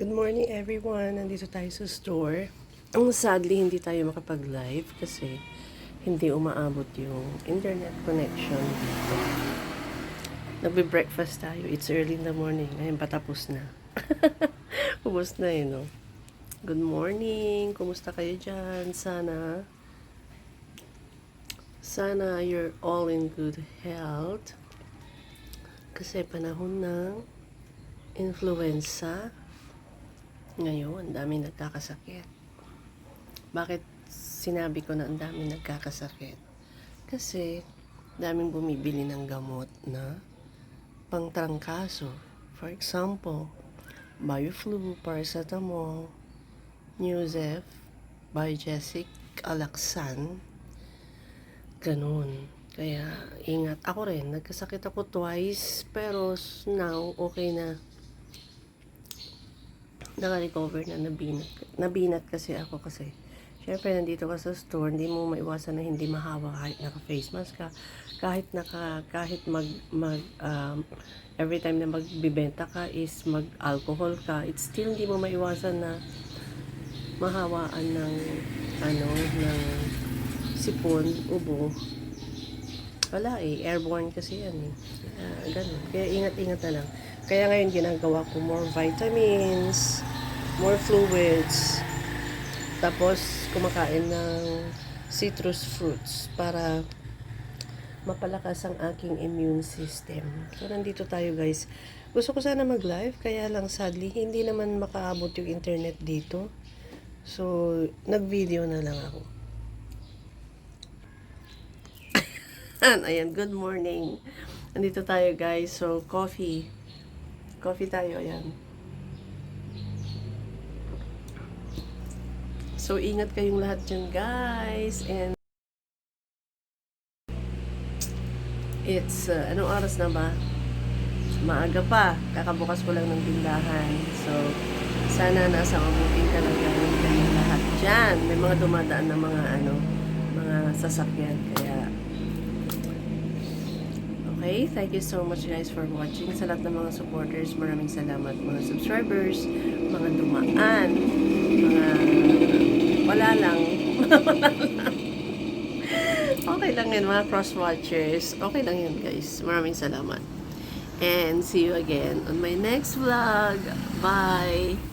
Good morning everyone. Nandito tayo sa store. Ang sadly hindi tayo makapag-live kasi hindi umaabot yung internet connection dito. Nagbe-breakfast tayo. It's early in the morning. Ngayon patapos na. Ubus na eh, no? Good morning. Kumusta kayo dyan? Sana sana you're all in good health. Kasi panahon ng influenza. Ngayon, ang dami nagkakasakit. Bakit sinabi ko na ang dami nagkakasakit? Kasi, daming bumibili ng gamot na pangtrangkaso. For example, Bioflu, Paracetamol, Newzef, Biogesic, Alaxan, ganun. Kaya, ingat. Ako rin, nagkasakit ako twice, pero now, okay na naka-recover na nabinat. Nabinat kasi ako kasi syempre nandito ka sa store, hindi mo maiwasan na hindi mahawa kahit naka-face mask ka, kahit naka kahit mag mag um, every time na magbibenta ka is mag-alcohol ka, it's still hindi mo maiwasan na mahawaan ng ano ng sipon, ubo. Wala eh, airborne kasi yan eh. Ah, ganun. Kaya ingat-ingat na lang. Kaya ngayon ginagawa ko more vitamins, more fluids, tapos kumakain ng citrus fruits para mapalakas ang aking immune system. So, nandito tayo guys. Gusto ko sana mag-live, kaya lang sadly, hindi naman makaabot yung internet dito. So, nag-video na lang ako. Ayan, good morning. Nandito tayo guys. So, coffee. Coffee tayo, ayan. So, ingat kayong lahat dyan, guys. And, it's, uh, anong oras na ba? Maaga pa. Kakabukas ko lang ng tindahan. So, sana nasa mabuting kalagayan kayong lahat dyan. May mga dumadaan na mga, ano, mga sasakyan. Kaya, Okay, thank you so much guys for watching. Sa lahat ng mga supporters, maraming salamat. Mga subscribers, mga dumaan, mga wala lang. okay lang yun, mga cross-watchers. Okay lang yun guys. Maraming salamat. And see you again on my next vlog. Bye!